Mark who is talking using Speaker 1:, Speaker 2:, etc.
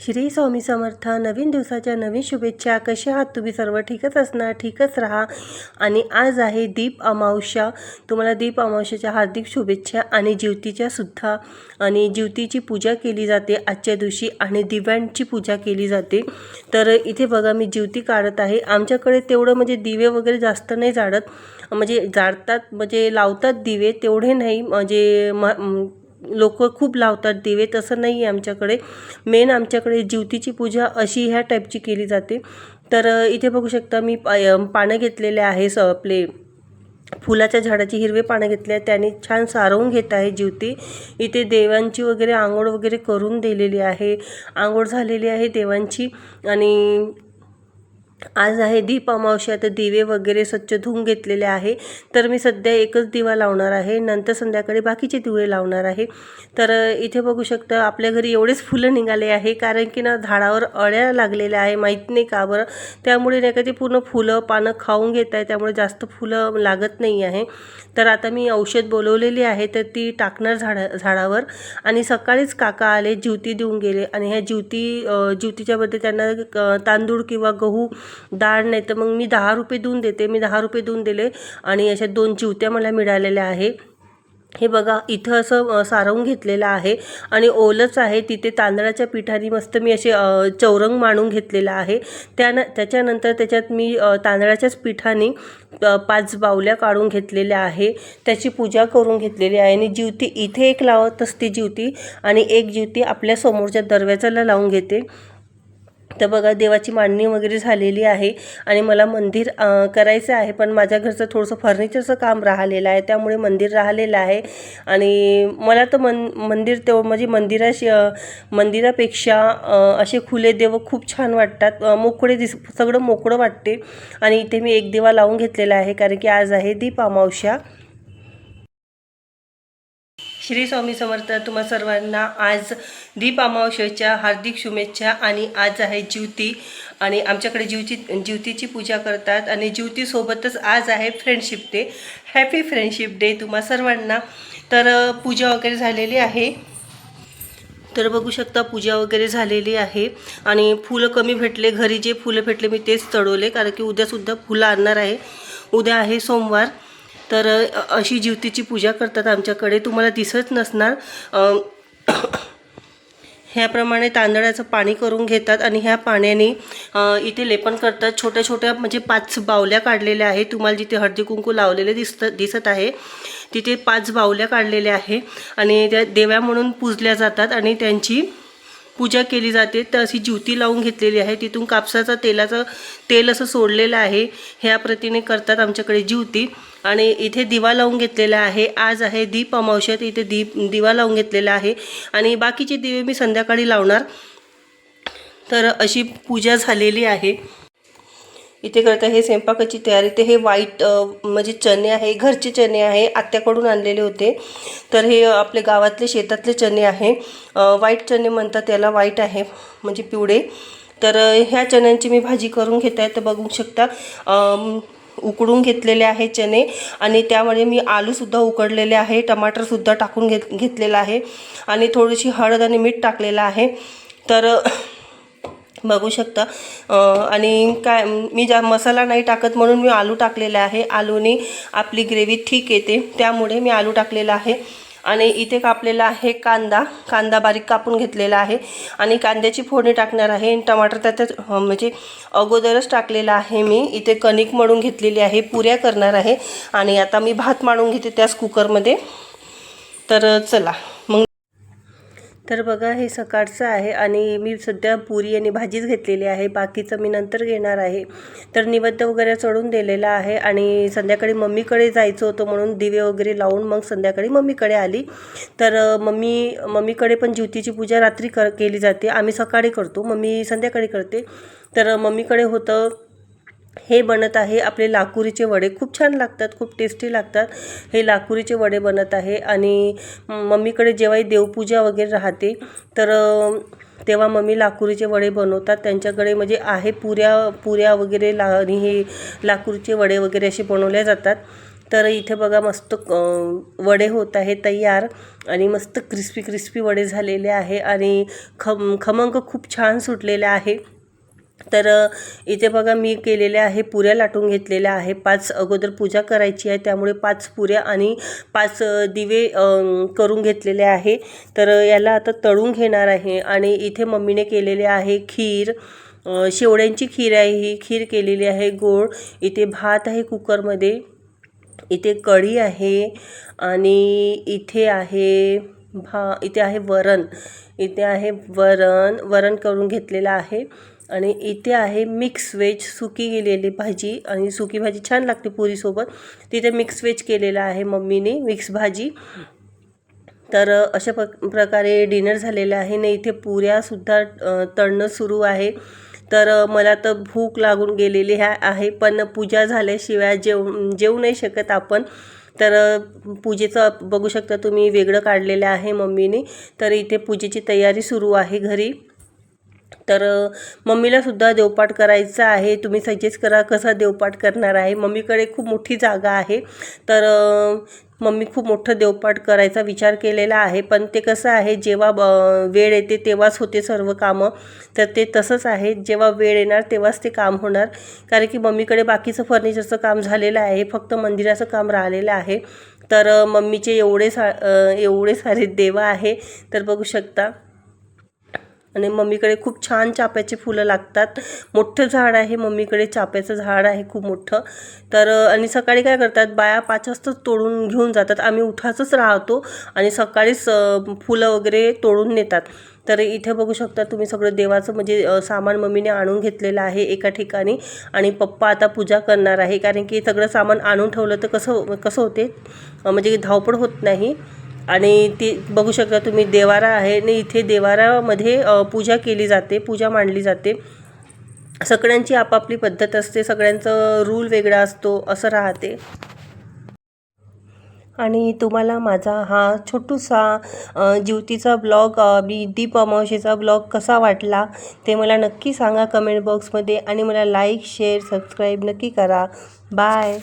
Speaker 1: श्री स्वामी समर्थ नवीन दिवसाच्या नवीन शुभेच्छा. कशा आहात तुम्ही सर्व? ठीकच असणार? ठीकच राहा. आणि आज आहे दीप अमावस्या. तुम्हाला दीप अमावस्याच्या हार्दिक शुभेच्छा आणि ज्योतीच्या सुद्धा. आणि ज्योतीची पूजा केली जाते आजच्या दिवशी आणि दिव्यांची पूजा केली जाते. तर इथे बघा मी ज्योती काढत आहे. आमच्याकडे तेवढं म्हणजे दिवे वगैरे जास्त नाही जाळत म्हणजे जाळतात म्हणजे लावतात दिवे. तेवढे नाही. म्हणजे म लोक खूप लावतात दिवे तसं नाही आहे आमच्याकडे. मेन आमच्याकडे ज्योतीची पूजा अशी ह्या टाईपची केली जाते. तर इथे बघू शकता मी पानं घेतलेले आहे स आपले फुलाच्या झाडाची हिरवे पानं घेतले आहे त्याने छान सारवून घेत आहे ज्योती. इथे देवांची वगैरे आंघोळ वगैरे करून दिलेली आहे. आंघोळ झालेली आहे देवांची. आणि आज आहे दीप अमावस्या तर दिवे वगैरे स्वच्छ धुवून घेतलेले आहे. तर मी सध्या एकच दिवा लावणार आहे. नंतर संध्याकाळी बाकीचे दिवे लावणार आहे. तर इथे बघू शकता आपल्या घरी एवढेच फुलं निघाले आहे कारण की ना झाडावर अळ्या लागलेल्या आहे माहीत नाही का बरं? त्यामुळे नाही का ते पूर्ण फुलं पानं खाऊन घेत आहे त्यामुळे जास्त फुलं लागत नाही आहे. तर आता मी औषध बोलवलेली आहे तर ती टाकणार झाडा झाडावर. आणि सकाळीच काका आले ज्युती देऊन गेले. आणि ह्या ज्युती अ, त्यांना तांदूळ किंवा गहू डाळ नाही तर मग मी दहा रुपये देऊन देते मी दहा रुपये देऊन दिले आणि अशा दोन चिवत्या मला मिळालेल्या आहे. हे बघा इथं असं सारवून घेतलेलं आहे आणि ओलंच आहे तिथे तांदळाच्या पिठाने मस्त मी असे चौरंग मांडून घेतलेला आहे. त्यान त्याच्यानंतर त्याच्यात मी तांदळाच्याच पिठाने पाच बावल्या काढून घेतलेल्या आहे. त्याची पूजा करून घेतलेली आहे आणि जीवती इथे एक लावत असते जीवती आणि एक जीवती आपल्या समोरच्या दरवाजाला लावून घेते. तर बघा देवाची मांडणी वगैरे झालेली आहे आणि मला मंदिर करायचं आहे पण माझ्या घरचं थोडंसं फर्निचरचं काम राहिलेलं आहे त्यामुळे मंदिर राहिलेलं आहे. आणि मला तर मन मंदिर तेव्हा म्हणजे मंदिराशी मंदिरापेक्षा असे खुले देव खूप छान वाटतात. मोकळे दिस सगळं मोकळं वाटते. आणि इथे मी एक देवा लावून घेतलेला आहे कारण की आज आहे दीप अमावश्या श्री स्वामी समर्थ तुम्हा सर्वांना आज दीप अमावस्येच्या हार्दिक शुभेच्छा आणि आज आहे ज्युती. आणि आमच्याकडे ज्युती ज्युतीची पूजा करतात आणि ज्युतीसोबतच आज आहे friendship day happy friendship day तुम्हा सर्वांना. तर पूजा वगैरे झालेली आहे. तर बघू शकता पूजा वगैरे झालेली आहे. आणि फुलं कमी भेटले घरी जे फुलं भेटले मी तेच चढवले कारण की उद्यासुद्धा फुलं आणणार आहे. उद्या आहे सोमवार. तर अशी जीवतीची पूजा करतात आमच्याकडे. तुम्हाला दिसत नसणार ह्याप्रमाणे तांदळाचं पाणी करून घेतात आणि ह्या पाण्याने इथे लेपन करतात. छोट्या छोट्या म्हणजे पाच बावल्या काढलेल्या आहे तुम्हाला जिथे हळदी कुंकू लावलेले दिसत दिसत आहे तिथे पाच बावल्या काढलेल्या आहे आणि त्या देव्या म्हणून पूजल्या जातात आणि त्यांची पूजा केली जाते. तर अशी ज्युती लावून घेतलेली आहे. तिथून कापसाचा तेलाचं तेल असं सोडलेलं आहे. ह्या प्रतीने करतात आमच्याकडे ज्युती. आणि इथे दिवा लावून घेतलेला आहे. आज आहे दीप अमावश्यात इथे दीप दिवा लावून घेतलेला आहे. आणि बाकीचे दिवे मी संध्याकाळी लावणार. तर अशी पूजा झालेली आहे. इथे करता हे स्वयंपाकाची तयारी ते हे वाईट म्हणजे चणे आहे घरचे चणे आहे आत्याकडून आणलेले होते. तर हे आपले गावातले शेतातले चणे आहे. वाईट चणे म्हणतात त्याला वाईट आहे म्हणजे पिवळे. तर ह्या चण्यांची मी भाजी करून घेत आहे तर बघू शकता उकडून घेतलेले आहे चणे. आणि त्यामध्ये मी आलूसुद्धा उकडलेले आहे टमाटरसुद्धा टाकून घेत घेतलेलं आहे. आणि थोडीशी हळद आणि मीठ टाकलेलं आहे. तर बघू शकता. आणि काय मी ज्या मसाला नाही टाकत म्हणून मी आलू टाकलेला आहे. आलूने आपली ग्रेव्ही ठीक येते. त्यामुळे मी आलू टाकलेला आहे. आणि इथे कापलेला आहे कांदा. कांदा बारीक कापून घेतलेला आहे. आणि कांद्याची फोडणी टाकणार आहे. आणि टमाटर त्याच्यात म्हणजे अगोदरच टाकलेला आहे मी. इथे कणिक मळून घेतलेली आहे. पुऱ्या करणार आहे. आणि आता मी भात मांडून घेते त्याच कुकरमध्ये तर चला मग तर बघा हे सकाळचं आहे आणि मी सध्या पुरी आणि भाजीच घेतलेली आहे. बाकीचं मी नंतर घेणार आहे. तर निवेद्य वगैरे चढून दिलेला आहे आणि संध्याकाळी मम्मीकडे जायचं होतं म्हणून दिवे वगैरे लावून मग संध्याकाळी मम्मीकडे आली. तर मम्मी मम्मीकडे पण ज्योतीची पूजा रात्री कर केली जाते. आम्ही सकाळी करतो. मम्मी संध्याकाळी करते. तर मम्मीकडे होतं हे बनत आहे. आपले लाकुरीचे वडे खूप छान लागतात खूप टेस्टी लागतात. हे लाकुरीचे वडे बनत आहे आणि मम्मीकडे जेव्हाही देवपूजा वगैरे राहते तर तेव्हा मम्मी लाकुरीचे वडे बनवतात. त्यांच्याकडे म्हणजे आहे पुऱ्या पुऱ्या वगैरे ला आणि हे लाकुरीचे वडे वगैरे असे बनवले जातात. तर इथे बघा मस्त वडे होत आहे तयार आणि मस्त क्रिस्पी क्रिस्पी वडे झालेले आहे आणि खम खमंग खूप छान सुटलेले आहे. तर इथे बघा मी केलेल्या आहे पुऱ्या लाटून घेतलेल्या आहे. पाच अगोदर पूजा करायची आहे त्यामुळे पाच पुऱ्या आणि पाच दिवे करून घेतलेले आहे. तर याला आता तळून घेणार आहे आणि इथे मम्मीने केलेले आहे खीर. शेवड्यांची खीर आहे ही खीर केलेली आहे गोड. इथे भात आहे कुकरमध्ये. इथे कढी आहे आणि इथे आहे भा इथे आहे वरण. इथे आहे वरण वरण करून घेतलेलं आहे. आणि इथे आहे मिक्स व्हेज सुकी गेलेली भाजी आणि सुकी भाजी छान लागते पुरीसोबत. तिथे मिक्स व्हेज केलेलं आहे मम्मीने मिक्स भाजी. तर अशा प्र प्रकारे डिनर झालेलं आहे. ना इथे पुऱ्यासुद्धा तळणं सुरू आहे. तर मला तर भूक लागून गेलेली ह्या आहे. पण पूजा झाल्याशिवाय जेव जेवू नाही शकत आपण. तर पूजेचं बघू शकता तुम्ही वेगळं काढलेलं आहे मम्मीने. तर इथे पूजेची तयारी सुरू आहे घरी. तर मम्मीला सुद्धा देवपाठ करायचा आहे. तुम्ही सजेस्ट करा कसा देवपाठ करणार आहे. मम्मीकडे खूप मोठी जागा आहे. तर मम्मी खूप मोठं देवपाठ करायचा विचार केलेला आहे. पण ते कसं आहे जेव्हा ब- वेळ येते तेव्हाच होते सर्व कामं. तर ते तसंच आहे. जेव्हा वेळ येणार तेव्हाच ते काम होणार. कारण की मम्मीकडे बाकीचं फर्निचरचं काम झालेलं आहे. फक्त मंदिराचं काम राहिलेलं आहे. तर मम्मीचे एवढे सा एवढे सारे देवा आहे. तर बघू शकता. आणि मम्मीकडे खूप छान चाप्याची फुलं लागतात. मोठं झाड आहे मम्मीकडे चाप्याचं झाड आहे खूप मोठं. तर आणि सकाळी काय करतात बाया पाच वाजताच तोडून घेऊन जातात. आम्ही उठाचंच राहतो आणि सकाळीच फुलं वगैरे तोडून नेतात. तर इथे बघू शकता तुम्ही सगळं देवाचं म्हणजे सामान मम्मीने आणून घेतलेलं आहे एका ठिकाणी. आणि पप्पा आता पूजा करणार आहे. कारण की सगळं सामान आणून ठेवलं तर कसं कसं होते? म्हणजे धावपळ होत नाही. आणि ती बघू शकता तुम्ही देवारा आहे. आणि इथे देवारामध्ये पूजा केली जाते पूजा मांडली जाते. सगळ्यांची आपापली पद्धत असते सगळ्यांचं रूल वेगळा असतो असं राहते. आणि तुम्हाला माझा हा छोटूसा अ, ज्योतीचा ब्लॉग मी दीप अमावशीचा ब्लॉग कसा वाटला ते मला नक्की सांगा कमेंट बॉक्समध्ये आणि मला लाईक शेअर सबस्क्राईब नक्की करा. बाय